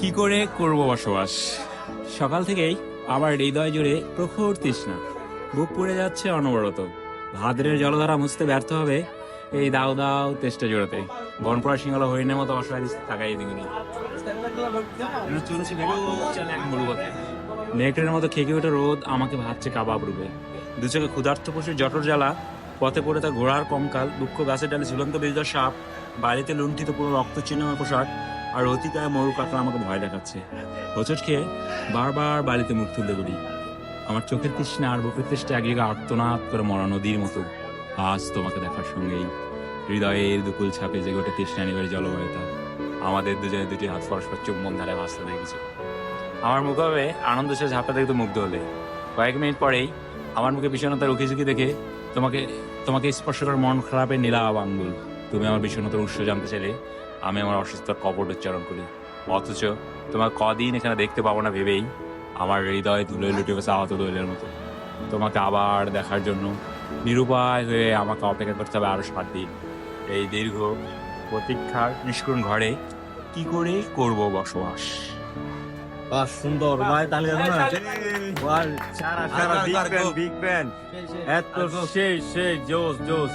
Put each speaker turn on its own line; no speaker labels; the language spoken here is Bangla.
কি করে করব বসবাস? সকাল থেকেই আমার হৃদয় জুড়ে প্রখর তৃষ্ণা। বুক পুড়ে যাচ্ছে অনবরত। ভাদ্রের জলধারা মুছতে ব্যর্থ হবে এই দাও দাও তেষ্টা জোড়াতে। বনপড়া সিংহলা হরিণের মতো অসহায় তাকাই দিগুনি নেকড়ের মতো খেকে ওঠে রোদ আমাকে ভাবছে কাবাব রূপে। দু চোখে ক্ষুধার্ত পশুর জটর জ্বালা পথে পড়ে তার ঘোড়ার কঙ্কাল, দুঃখ গাছের ডালে ঝুলন্ত বেজদার সাপ, বাড়িতে লুণ্ঠিত পুরো রক্ত চিহ্নময় পোশাক আর অতিকায় মরু কাকড়া আমাকে ভয় দেখাচ্ছে। হোঁচট খেয়ে বারবার বাড়িতে মুখ তুলতে বলি, আমার চোখের তৃষ্ণা আর বুকের তৃষ্ণা এক জায়গায় আর্তনাদ করে মরা নদীর মতো। আজ তোমাকে দেখার সঙ্গেই হৃদয়ের দুকুল ছাপে যে গোটে তৃষ্ণা নিবের জলবায়ুতা। আমাদের দুজনে দুটি হাত পরস্পর চুম্বন ধারে ভাসতে দেখেছে আমার মুখে আনন্দ সে ঝাপটা দেখতে মুগ্ধ হলে। কয়েক মিনিট পরেই আমার মুখে বিষণ্ণতার উকি ঝুঁকি দেখে তোমাকে তোমাকে স্পর্শ করার মন খারাপের নীলাভ আঙ্গুল। তুমি আমার বিষণ্ণতার উৎস জানতে চাইলে আমি আমার অসুস্থতার কপট উচ্চারণ করি। অথচ তোমার কদিন এখানে দেখতে পাবো না ভেবেই আমার হৃদয় তুলে লুটে গেছে আহত দৈলের মতো। তোমাকে আবার দেখার জন্য নিরুপায় হয়ে আমাকে অপেক্ষা করতে হবে আরও সাত দিন। এই দীর্ঘ প্রতীক্ষার নিষ্করণ ঘরে কি করে করব বসবাস?
বাহ সুন্দর। ভাই তাহলে না? ওয়াল সারা সারা বিগ ব্যান বিগ ব্যান এত সেই সেই জোস জোস